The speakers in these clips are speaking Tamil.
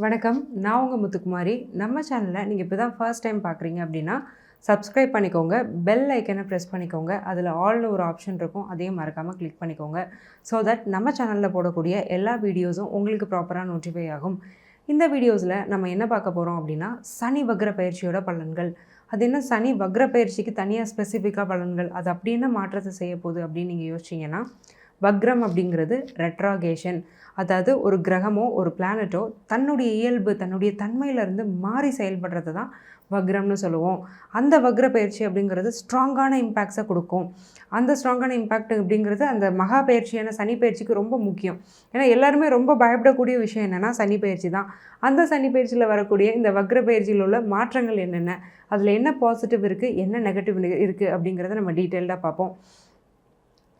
வணக்கம். நான் உங்கள் முத்துக்குமாரி. நம்ம சேனலில் நீங்கள் இப்போ தான் ஃபர்ஸ்ட் டைம் பார்க்குறீங்க அப்படின்னா சப்ஸ்கிரைப் பண்ணிக்கோங்க. பெல் ஐக்கனை ப்ரெஸ் பண்ணிக்கோங்க. அதில் ஆல்னு ஒரு ஆப்ஷன் இருக்கும். அதையும் மறக்காமல் கிளிக் பண்ணிக்கோங்க. ஸோ தட் நம்ம சேனலில் போடக்கூடிய எல்லா வீடியோஸும் உங்களுக்கு ப்ராப்பராக நோட்டிஃபை ஆகும். இந்த வீடியோஸில் நம்ம என்ன பார்க்க போகிறோம் அப்படின்னா சனி வக்ர பயிற்சியோட பலன்கள். அது என்ன? சனி வக்ர பயிற்சிக்கு தனியாக ஸ்பெசிஃபிக்காக பலன்கள். அது அப்படி என்ன மாற்றத்தை செய்ய போகுது அப்படின்னு நீங்கள் யோசிச்சிங்கன்னா வக்ரம் அப்படிங்கிறது ரெட்ராகேஷன் அதாவது ஒரு கிரகமோ ஒரு பிளானட்டோ தன்னுடைய இயல்பு தன்னுடைய தன்மையிலேருந்து மாறி செயல்படுறது தான் வக்ரம்னு சொல்லுவோம். அந்த வக்ர பயிற்சி அப்படிங்கிறது ஸ்ட்ராங்கான இம்பேக்ட்ஸை கொடுக்கும். அந்த ஸ்ட்ராங்கான இம்பேக்ட் அப்படிங்கிறது அந்த மகா பயிற்சியான சனி பயிற்சிக்கு ரொம்ப முக்கியம். ஏன்னா எல்லாருமே ரொம்ப பயப்படக்கூடிய விஷயம் என்னென்னா சனி பயிற்சி தான். அந்த சனி பயிற்சியில் வரக்கூடிய இந்த வக்ர பயிற்சியில் உள்ள மாற்றங்கள் என்னென்ன? அதில் என்ன பாசிட்டிவ் இருக்குது என்ன நெகட்டிவ் இருக்குது அப்படிங்கிறத நம்ம டீட்டெயில்டாக பார்ப்போம்.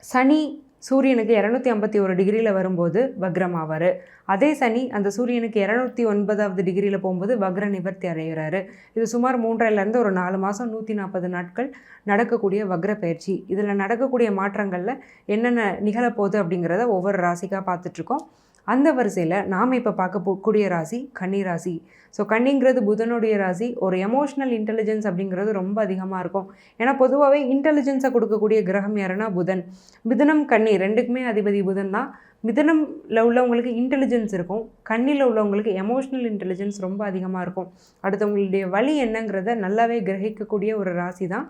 சனி சூரியனுக்கு இரநூத்தி ஐம்பத்தி ஒரு டிகிரியில் வரும்போது வக்ரம் ஆவார் அதே சனி அந்த சூரியனுக்கு இரநூத்தி ஒன்பதாவது டிகிரியில் போகும்போது வக்ர நிவர்த்தி அடைகிறாரு. இது சுமார் மூன்றரைலேருந்து ஒரு நாலு மாதம் நூற்றி நாற்பது நாட்கள் நடக்கக்கூடிய வக்ர பயிற்சி. இதில் நடக்கக்கூடிய மாற்றங்களில் என்னென்ன நிகழப்போகுது அப்படிங்கிறத ஒவ்வொரு ராசிக்காக பார்த்துட்ருக்கோம் அந்த வரிசையில் நாம் இப்போ பார்க்க போகக்கூடிய ராசி கன்னி ராசி. ஸோ கன்னிங்கிறது புதனுடைய ராசி. ஒரு எமோஷ்னல் இன்டெலிஜென்ஸ் அப்படிங்கிறது ரொம்ப அதிகமாக இருக்கும். ஏன்னா பொதுவாகவே இன்டெலிஜென்ஸை கொடுக்கக்கூடிய கிரகம் யாருன்னா புதன். மிதனம் கன்னி ரெண்டுக்குமே அதிபதி புதன் தான். மிதனமில் உள்ளவங்களுக்கு இன்டெலிஜென்ஸ் இருக்கும். கண்ணியில் உள்ளவங்களுக்கு எமோஷ்னல் இன்டெலிஜென்ஸ் ரொம்ப அதிகமாக இருக்கும். அடுத்தவங்களுடைய வழி என்னங்கிறத நல்லாவே கிரகிக்கக்கூடிய ஒரு ராசி தான்.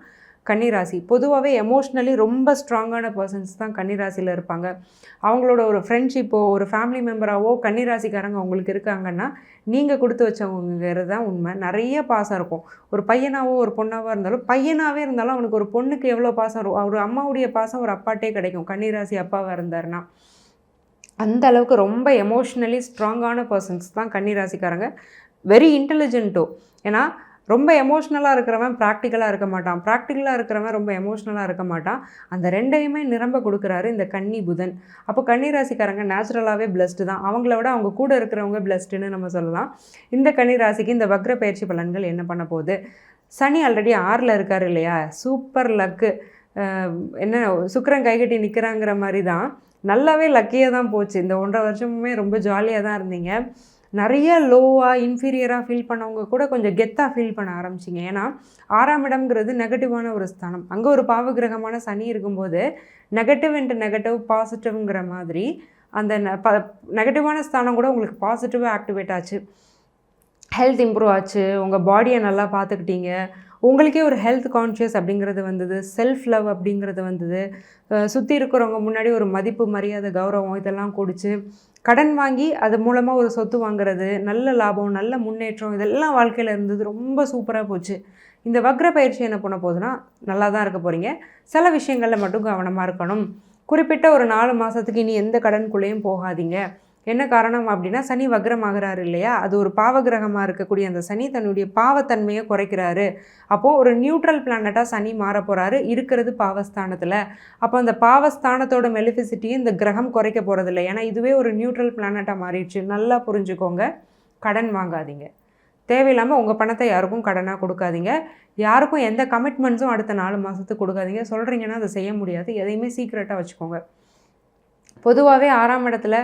கன்னிராசி. பொதுவாகவே எமோஷ்னலி ரொம்ப ஸ்ட்ராங்கான பர்சன்ஸ் தான் கன்னிராசியில் இருப்பாங்க. அவங்களோட ஒரு ஃப்ரெண்ட்ஷிப்போ ஒரு ஃபேமிலி மெம்பராகவோ கன்னிராசிக்காரங்க அவங்களுக்கு இருக்காங்கன்னா நீங்கள் கொடுத்து வச்சவங்கிறது தான் உண்மை. நிறைய பாசம் இருக்கும். ஒரு பையனாவோ ஒரு பொண்ணாவோ இருந்தாலும் பையனாகவே இருந்தாலும் அவனுக்கு ஒரு பொண்ணுக்கு எவ்வளோ பாசம் இருக்கும்? ஒரு அம்மாவுடைய பாசம் ஒரு அப்பாட்டே கிடைக்கும். கன்னிராசி அப்பாவாக இருந்தாருன்னா. அந்த அளவுக்கு ரொம்ப எமோஷ்னலி ஸ்ட்ராங்கான பர்சன்ஸ் தான் கன்னிராசிக்காரங்க. வெரி இன்டெலிஜென்ட்டோ ஏன்னா ரொம்ப எமோஷ்னலாக இருக்கிறவன் ப்ராக்டிக்கலாக இருக்க மாட்டான். ப்ராக்டிக்கலாக இருக்கிறவன் ரொம்ப எமோஷ்னலாக இருக்க மாட்டான். அந்த ரெண்டையுமே நிரம்ப கொடுக்குறாரு இந்த கன்னி புதன். அப்போ கன்னி ராசிக்காரங்க நேச்சுரலாகவே பிளஸ்டு தான். அவங்கள விட அவங்க கூட இருக்கிறவங்க பிளஸ்டுன்னு நம்ம சொல்லலாம். இந்த கன்னி ராசிக்கு இந்த வக்ர பயிற்சி பலன்கள் என்ன பண்ண போகுது? சனி ஆல்ரெடி ஆறில் இருக்கார் இல்லையா? சூப்பர் லக்கு என்ன சுக்கரன் கைகட்டி நிற்கிறாங்கிற மாதிரி தான். நல்லாவே லக்கியாக தான் போச்சு. இந்த ஒன்றரை வருஷமுமே ரொம்ப ஜாலியாக தான் இருந்தீங்க. நிறைய லோவாக இன்ஃபீரியராக ஃபீல் பண்ணவங்க கூட கொஞ்சம் கெத்தாக ஃபீல் பண்ண ஆரம்பிச்சிங்க. ஏன்னா ஆறாம் இடம்ங்கிறது நெகட்டிவான ஒரு ஸ்தானம். அங்கே ஒரு பாவகிரகமான சனி இருக்கும்போது நெகட்டிவ் இன்ட்டு நெகட்டிவ் பாசிட்டிவ்ங்கிற மாதிரி அந்த ப நெகட்டிவான ஸ்தானம் கூட உங்களுக்கு பாசிட்டிவாக ஆக்டிவேட் ஆச்சு. ஹெல்த் இம்ப்ரூவ் ஆச்சு. உங்கள் பாடியை நல்லா பார்த்துக்கிட்டீங்க உங்களுக்கே ஒரு ஹெல்த் கான்ஷியஸ் அப்படிங்கிறது வந்தது. செல்ஃப் லவ் அப்படிங்கிறது வந்தது. சுற்றி இருக்கிறவங்க முன்னாடி ஒரு மதிப்பு மரியாதை கௌரவம் இதெல்லாம் கொடுத்து கடன் வாங்கி அது மூலமாக ஒரு சொத்து வாங்குறது நல்ல லாபம் நல்ல முன்னேற்றம் இதெல்லாம் வாழ்க்கையில் இருந்தது ரொம்ப சூப்பராக போச்சு. இந்த வக்ர பயிற்சி என்ன பண்ண போகுதுன்னா நல்லா தான் இருக்க போகிறீங்க சில விஷயங்களில் மட்டும் கவனமாக இருக்கணும். குறிப்பிட்ட ஒரு நாலு மாதத்துக்கு இனி எந்த கடனுக்குள்ளேயும் போகாதீங்க. என்ன காரணம் அப்படின்னா சனி வக்ரமாகிறாரு இல்லையா? அது ஒரு பாவகிரகமாக இருக்கக்கூடிய அந்த சனி தன்னுடைய பாவத்தன்மையை குறைக்கிறாரு. அப்போது ஒரு நியூட்ரல் பிளானட்டாக சனி மாற போகிறாரு இருக்கிறது பாவஸ்தானத்தில். அப்போ அந்த பாவஸ்தானத்தோட மெலிஃபிசிட்டியை இந்த கிரகம் குறைக்க போகிறதில்ல ஏன்னா இதுவே ஒரு நியூட்ரல் பிளானட்டாக மாறிடுச்சு. நல்லா புரிஞ்சுக்கோங்க. கடன் வாங்காதீங்க. தேவையில்லாமல் உங்கள் பணத்தை யாருக்கும் கடனாக கொடுக்காதீங்க. யாருக்கும் எந்த கமிட்மெண்ட்ஸும் அடுத்த நாலு மாதத்துக்கு கொடுக்காதீங்க. சொல்கிறீங்கன்னா அதை செய்ய முடியாது. எதையுமே சீக்ரெட்டாக வச்சுக்கோங்க. பொதுவாகவே ஆறாம் இடத்துல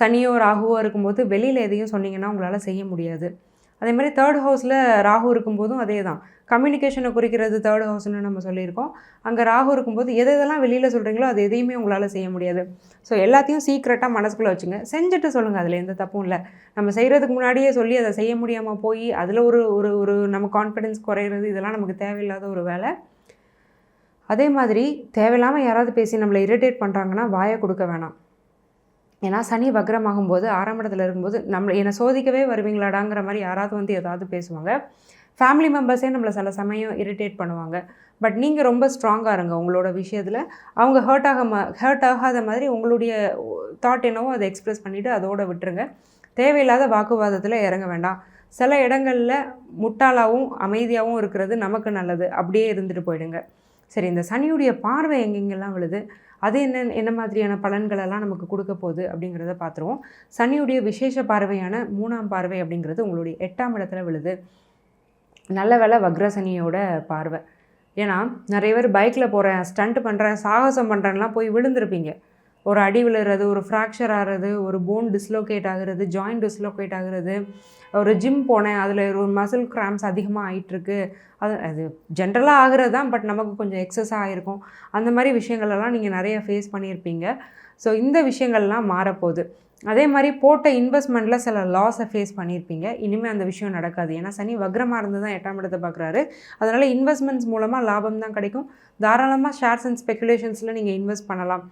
சனியோ ராகுவோ இருக்கும்போது வெளியில் எதையும் சொன்னீங்கன்னா உங்களால் செய்ய முடியாது. அதே மாதிரி தேர்ட் ஹவுஸில் ராகு இருக்கும்போதும் அதே தான். கம்யூனிகேஷனை குறிக்கிறது தேர்ட் ஹவுஸ்னு நம்ம சொல்லியிருக்கோம். அங்கே ராகு இருக்கும்போது எது எதெல்லாம் வெளியில் சொல்கிறீங்களோ அது எதையுமே உங்களால் செய்ய முடியாது. ஸோ எல்லாத்தையும் சீக்ரெட்டாக மனசுக்குள்ளே வச்சுங்க. செஞ்சுட்டு சொல்லுங்கள் அதில் எந்த தப்பும் இல்லை. நம்ம செய்கிறதுக்கு முன்னாடியே சொல்லி அதை செய்ய முடியாமல் போய் அதில் ஒரு ஒரு ஒரு நம்ம கான்ஃபிடென்ஸ் குறையிறது இதெல்லாம் நமக்கு தேவையில்லாத ஒரு வேலை. அதே மாதிரி தேவையில்லாமல் யாராவது பேசி நம்மளை இரிட்டேட் பண்ணுறாங்கன்னா வாயை கொடுக்க வேணாம். ஏன்னா சனி வக்ரமாகும் போது ஆறாம் இடத்துல இருக்கும்போது நம்மளை என்னை சோதிக்கவே வருவீங்களாடாங்கிற மாதிரி யாராவது வந்து ஏதாவது பேசுவாங்க. ஃபேமிலி மெம்பர்ஸே நம்மளை சில சமயம் இரிட்டேட் பண்ணுவாங்க. பட் நீங்கள் ரொம்ப ஸ்ட்ராங்காக இருங்க உங்களோட விஷயத்தில். அவங்க ஹர்ட் ஆக ஹர்ட் ஆகாத மாதிரி உங்களுடைய தாட் என்னவோ அதை எக்ஸ்ப்ரெஸ் பண்ணிவிட்டு அதோடு விட்டுருங்க. தேவையில்லாத வாக்குவாதத்தில் இறங்க வேண்டாம். சில இடங்களில் முட்டாளாகவும் அமைதியாகவும் இருக்கிறது நமக்கு நல்லது. அப்படியே இருந்துட்டு போயிடுங்க. சரி இந்த சனியுடைய பார்வை எங்கெங்கெல்லாம் விழுது? அது என்ன என்ன மாதிரியான பலன்களெல்லாம் நமக்கு கொடுக்க போகுது அப்படிங்கிறத பார்த்துருவோம். சனியுடைய விசேஷ பார்வையான மூணாம் பார்வை அப்படிங்கிறது உங்களுடைய எட்டாம் இடத்துல விழுது. நல்ல வேலை வக்ரசனியோட பார்வை. ஏன்னா நிறைய பேர் பைக்கில் போகிறேன் ஸ்டண்ட் பண்ணுறேன் சாகசம் பண்ணுறேன்லாம் போய் விழுந்திருப்பீங்க. ஒரு அடி விழுறது ஒரு ஃப்ராக்சர் ஆகிறது ஒரு போன் டிஸ்லோகேட் ஆகுறது ஜாயிண்ட் டிஸ்லோகேட் ஆகுறது. ஒரு ஜிம் போனேன் அதில் ஒரு மசில் கிராம்ஸ் அதிகமாக ஆகிட்டுருக்கு அது அது ஜென்ரலாக ஆகிறது தான் பட் நமக்கு கொஞ்சம் எக்ஸஸ் ஆகிருக்கும் அந்த மாதிரி விஷயங்களெல்லாம் நீங்கள் நிறைய ஃபேஸ் பண்ணியிருப்பீங்க. ஸோ இந்த விஷயங்கள்லாம் மாறப்போகுது. அதே மாதிரி போட்ட இன்வெஸ்ட்மெண்ட்டில் சில லாஸை ஃபேஸ் பண்ணியிருப்பீங்க. இனிமேல் அந்த விஷயம் நடக்காது. ஏன்னா சனி வக்ரமாக இருந்து தான் எட்டாம் இடத்தை பார்க்குறாரு. அதனால் இன்வெஸ்ட்மெண்ட்ஸ் மூலமாக லாபம் தான் கிடைக்கும். தாராளமாக ஷேர்ஸ் அண்ட் ஸ்பெகுலேஷன்ஸில் நீங்கள் இன்வெஸ்ட் பண்ணலாம்.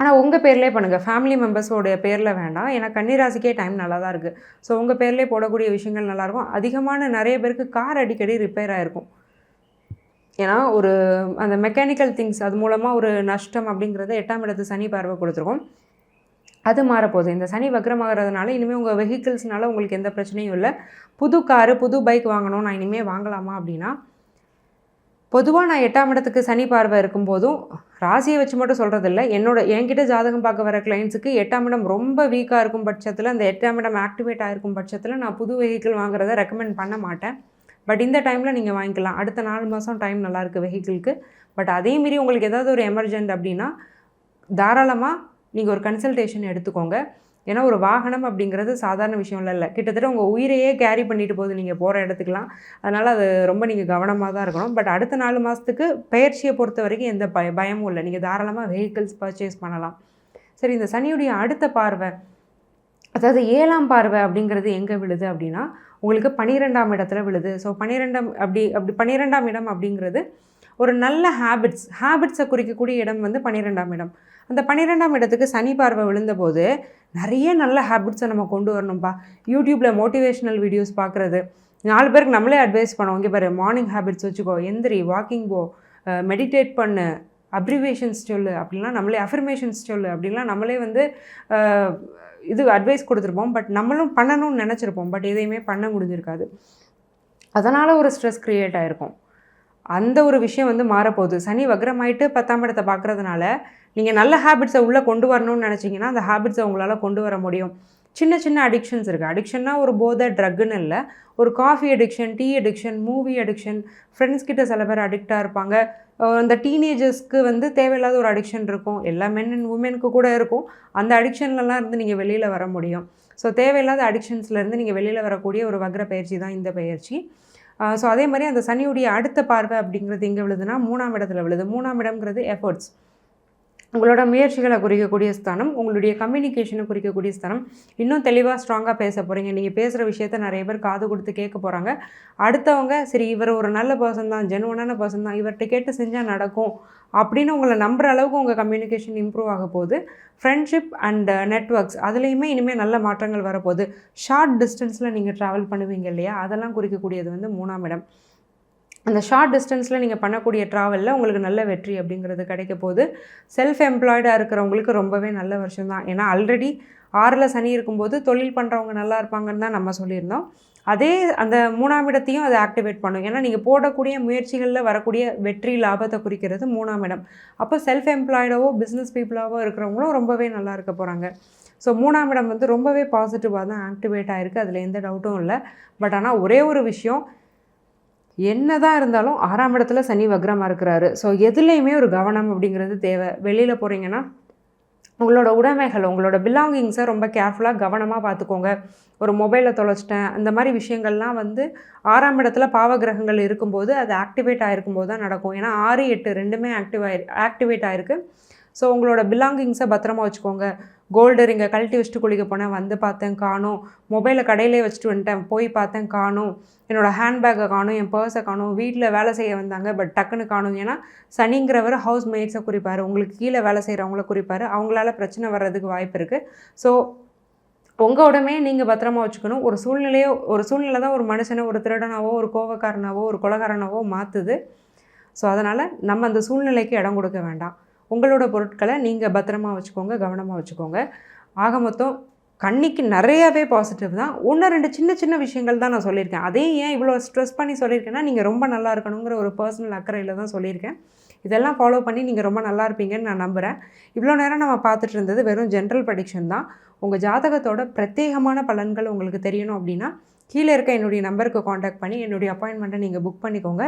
ஆனால் உங்கள் பேர்லேயே பண்ணுங்கள் ஃபேமிலி மெம்பர்ஸோடைய பேரில் வேண்டாம். ஏன்னா கன்னிராசிக்கே டைம் நல்லா தான் இருக்குது ஸோ உங்கள் பேர்லேயே போடக்கூடிய விஷயங்கள் நல்லாயிருக்கும். அதிகமான நிறைய பேருக்கு கார் அடிக்கடி ரிப்பேர் ஆகிருக்கும் ஏன்னா ஒரு அந்த மெக்கானிக்கல் திங்ஸ் அது மூலமாக ஒரு நஷ்டம் அப்படிங்கிறத எட்டாம் இடத்து சனி பார்வை கொடுத்துருக்கோம். அது மாறப்போகுது. இந்த சனி வக்ரமாகிறதுனால இனிமேல் உங்கள் வெஹிக்கிள்ஸ்னால உங்களுக்கு எந்த பிரச்சனையும் இல்லை. புது காரு புது பைக் வாங்கணும். நான் இனிமேல் வாங்கலாமா அப்படின்னா பொதுவாக நான் எட்டாம் இடத்துக்கு சனி பார்வை இருக்கும்போதும் ராசியை வச்சு மட்டும் சொல்கிறதில்ல என்னோட என்கிட்ட ஜாதகம் பார்க்க வர கிளைண்ட்ஸுக்கு எட்டாம் இடம் ரொம்ப வீக்காக இருக்கும் பட்சத்தில் அந்த எட்டாம் இடம் ஆக்டிவேட் ஆகிருக்கும் பட்சத்தில் நான் புது வெஹிக்கிள் வாங்குறத ரெக்கமெண்ட் பண்ண மாட்டேன். பட் இந்த டைமில் நீங்கள் வாங்கிக்கலாம். அடுத்த நாலு மாதம் டைம் நல்லாயிருக்கு வெஹிக்கிளுக்கு பட் அதே மீறி உங்களுக்கு ஏதாவது ஒரு எமர்ஜென்ட் அப்படின்னா தாராளமாக நீங்கள் ஒரு கன்சல்டேஷன் எடுத்துக்கோங்க. ஏன்னா ஒரு வாகனம் அப்படிங்கிறது சாதாரண விஷயம் இல்லை. கிட்டத்தட்ட உங்கள் உயிரையே கேரி பண்ணிட்டு போகுது நீங்கள் போகிற இடத்துக்குலாம் அதனால் அது ரொம்ப நீங்கள் கவனமாக தான் இருக்கணும். பட் அடுத்த நாலு மாதத்துக்கு பயிற்சியை பொறுத்த வரைக்கும் எந்த பய பயமும் இல்லை. நீங்கள் தாராளமாக வெஹிக்கிள்ஸ் பர்ச்சேஸ் பண்ணலாம். சரி இந்த சனியுடைய அடுத்த பார்வை அதாவது ஏழாம் பார்வை அப்படிங்கிறது எங்கே விழுது அப்படின்னா உங்களுக்கு பன்னிரெண்டாம் இடத்துல விழுது. ஸோ பன்னிரெண்டாம் அப்படி அப்படி பன்னிரெண்டாம் இடம் அப்படிங்கிறது ஒரு நல்ல ஹேபிட்ஸ் ஹேபிட்ஸை குறிக்கக்கூடிய இடம் வந்து பன்னிரெண்டாம் இடம். அந்த பன்னிரெண்டாம் இடத்துக்கு சனி பார்வை விழுந்தபோது நிறைய நல்ல ஹேபிட்ஸை நம்ம கொண்டு வரணும்ப்பா யூடியூப்பில் மோட்டிவேஷ்னல் வீடியோஸ் பார்க்குறது நாலு பேருக்கு நம்மளே அட்வைஸ் பண்ணோம் இங்கே பாரு மார்னிங் ஹேபிட்ஸ் வச்சுக்கோ எந்திரி வாக்கிங் போ மெடிடேட் பண்ணு அப்ரிவேஷன்ஸ் சொல்லு அப்படின்லாம் நம்மளே அஃபர்மேஷன்ஸ் சொல்லு அப்படின்லாம் நம்மளே வந்து இது அட்வைஸ் கொடுத்துருப்போம். பட் நம்மளும் பண்ணணும்னு நினச்சிருப்போம். பட் எதையுமே பண்ண முடிஞ்சிருக்காது. அதனால் ஒரு ஸ்ட்ரெஸ் க்ரியேட் ஆகிருக்கும் அந்த ஒரு விஷயம் வந்து மாறப்போகுது. சனி வக்ரமாயிட்டு பத்தாம் இடத்தை பார்க்குறதுனால நீங்கள் நல்ல ஹேபிட்ஸை உள்ளே கொண்டு வரணும்னு நினச்சிங்கன்னா அந்த ஹேபிட்ஸை உங்களால் கொண்டு வர முடியும். சின்ன சின்ன அடிக்ஷன்ஸ் இருக்குது அடிக்ஷன்னா ஒரு போதை ட்ரக்குன்னு இல்லை. ஒரு coffee addiction tea addiction movie addiction friends கிட்ட சில பேர் அடிக்டாக இருப்பாங்க. அந்த டீனேஜர்ஸ்க்கு வந்து தேவையில்லாத ஒரு அடிக்ஷன் இருக்கும். எல்லா மென் அண்ட் உமனுக்கு கூட இருக்கும். அந்த அடிக்ஷன்லலாம் இருந்து நீங்கள் வெளியில் வர முடியும். ஸோ தேவையில்லாத அடிக்ஷன்ஸ்லேருந்து நீங்கள் வெளியில் வரக்கூடிய ஒரு வக்ர பயிற்சி தான் இந்த பயிற்சி. ஸோ அதே மாதிரி அந்த சனியுடைய அடுத்த பார்வை அப்படிங்கிறது எங்கே விழுதுன்னா மூணாம் இடத்துல விழுது. மூணாம் இடம்ங்கிறது எஃபர்ட்ஸ் உங்களோட முயற்சிகளை குறிக்கக்கூடிய ஸ்தானம் உங்களுடைய கம்யூனிகேஷனை குறிக்கக்கூடிய ஸ்தானம். இன்னும் தெளிவாக ஸ்ட்ராங்காக பேச போகிறீங்க நீங்கள் பேசுகிற விஷயத்த நிறைய பேர் காது கொடுத்து கேட்க போகிறாங்க அடுத்தவங்க சரி இவர் ஒரு நல்ல பர்சன் தான் ஜென்வனான பர்சன் தான் இவர்கிட்ட கேட்டு செஞ்சால் நடக்கும் அப்படின்னு உங்களை நம்புகிற அளவுக்கு உங்கள் கம்யூனிகேஷன் இம்ப்ரூவ் ஆக போகுது. ஃப்ரெண்ட்ஷிப் அண்ட் நெட்ஒர்க்ஸ் அதுலேயுமே இனிமேல் நல்ல மாற்றங்கள் வரப்போகுது ஷார்ட் டிஸ்டன்ஸில் நீங்கள் ட்ராவல் பண்ணுவீங்க இல்லையா? அதெல்லாம் குறிக்கக்கூடியது வந்து மூணாம் இடம். அந்த ஷார்ட் டிஸ்டன்ஸில் நீங்கள் பண்ணக்கூடிய ட்ராவலில் உங்களுக்கு நல்ல வெற்றி அப்படிங்கிறது கிடைக்க போது செல்ஃப் எம்ப்ளாய்டாக இருக்கிறவங்களுக்கு ரொம்பவே நல்ல வருஷம் தான் ஏன்னா ஆல்ரெடி ஆறில் சனி இருக்கும்போது தொழில் பண்ணுறவங்க நல்லா இருப்பாங்கன்னு தான் நம்ம சொல்லியிருந்தோம். அதே அந்த மூணாம் இடத்தையும் அதை ஆக்டிவேட் பண்ணும். ஏன்னா நீங்கள் போடக்கூடிய முயற்சிகளில் வரக்கூடிய வெற்றி லாபத்தை குறிக்கிறது மூணாம் இடம். அப்போ செல்ஃப் எம்ப்ளாய்டாவோ பிஸ்னஸ் பீப்புளாவோ இருக்கிறவங்களும் ரொம்பவே நல்லா இருக்க போகிறாங்க ஸோ மூணாம் இடம் வந்து ரொம்பவே பாசிட்டிவாக தான் ஆக்டிவேட் ஆகிருக்கு அதில் எந்த டவுட்டும் இல்லை. பட் ஆனால் ஒரே ஒரு விஷயம் என்ன தான் இருந்தாலும் ஆறாம் இடத்துல சனி வக்ரமாக இருக்கிறாரு. ஸோ எதுலேயுமே ஒரு கவனம் அப்படிங்கிறது தேவை. வெளியில் போகிறீங்கன்னா உங்களோட உடைமைகள் உங்களோட பிலாங்கிங்ஸை ரொம்ப கேர்ஃபுல்லாக கவனமாக பார்த்துக்கோங்க. ஒரு மொபைலை தொலைச்சிட்டேன். அந்த மாதிரி விஷயங்கள்லாம் வந்து ஆறாம் இடத்துல பாவகிரகங்கள் இருக்கும்போது அது ஆக்டிவேட் ஆகிருக்கும் போது தான் நடக்கும். ஏன்னா ஆறு எட்டு ரெண்டுமே ஆக்டிவ் ஆகி ஆக்டிவேட் ஆகிருக்கு ஸோ உங்களோட பிலாங்கிங்ஸை பத்திரமா வச்சுக்கோங்க. கோல்டு ரிங்கை கழட்டி வச்சுட்டு குளிக்க போனேன். வந்து பார்த்தேன் காணும். மொபைலை கடையிலே வச்சுட்டு வந்துட்டேன். போய் பார்த்தேன் காணும். என்னோடய ஹேண்ட்பேக்கை காணும் என் பர்ஸை காணும். வீட்டில் வேலை செய்ய வந்தாங்க பட் டக்குன்னு காணும். ஏன்னா சனிங்கிறவர் ஹவுஸ் மேட்ஸை குறிப்பார். உங்களுக்கு கீழே வேலை செய்கிறவங்கள குறிப்பார். அவங்களால பிரச்சனை வர்றதுக்கு வாய்ப்பு இருக்குது ஸோ உங்கள் உடமே நீங்கள் பத்திரமா வச்சுக்கணும். ஒரு சூழ்நிலையோ ஒரு சூழ்நிலை தான் ஒரு மனுஷனை ஒரு திருடனாவோ ஒரு கோவக்காரனாவோ ஒரு கொலகாரனாவோ மாற்றுது ஸோ அதனால் நம்ம அந்த சூழ்நிலைக்கு இடம் கொடுக்க வேண்டாம். உங்களோட பொருட்களை நீங்கள் பத்திரமா வச்சுக்கோங்க கவனமாக வச்சுக்கோங்க. ஆக மொத்தம் கண்ணிக்கு நிறையாவே பாசிட்டிவ் தான். ஒன்று ரெண்டு சின்ன சின்ன விஷயங்கள் தான் நான் சொல்லியிருக்கேன். அதையும் ஏன் இவ்வளோ ஸ்ட்ரெஸ் பண்ணி சொல்லியிருக்கேன்னா நீங்கள் ரொம்ப நல்லா இருக்கணுங்கிற ஒரு பர்சனல் அக்கறையில் தான் சொல்லியிருக்கேன். இதெல்லாம் ஃபாலோ பண்ணி நீங்கள் ரொம்ப நல்லா இருப்பீங்கன்னு நான் நம்புகிறேன் இவ்வளோ நேரம் நம்ம பார்த்துட்டு இருந்தது வெறும் ஜென்ரல் ப்ரடிக்ஷன் தான். உங்கள் ஜாதகத்தோட பிரத்யேகமான பலன்கள் உங்களுக்கு தெரியணும் அப்படின்னா கீழே இருக்க என்னுடைய நம்பருக்கு காண்டாக்ட் பண்ணி என்னுடைய அப்பாயின்மெண்ட்டை நீங்கள் புக் பண்ணிக்கோங்க.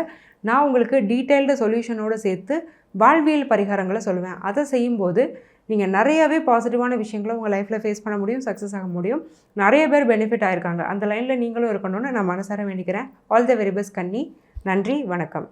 நான் உங்களுக்கு டீட்டெயில்டு சொல்யூஷனோடு சேர்த்து வாழ்வியல் பரிகாரங்களை சொல்லுவேன். அதை செய்யும்போது நீங்கள் நிறையவே பாசிட்டிவான விஷயங்களை உங்கள் லைஃப்பில் ஃபேஸ் பண்ண முடியும் சக்ஸஸ் ஆக முடியும். நிறைய பேர் பெனிஃபிட் ஆயிருக்காங்க. அந்த லைனில் நீங்களும் இருக்கணும்னு நான் மனசார வேண்டிக்கிறேன். ஆல் த வெரி பெஸ்ட் கன்னி. நன்றி வணக்கம்.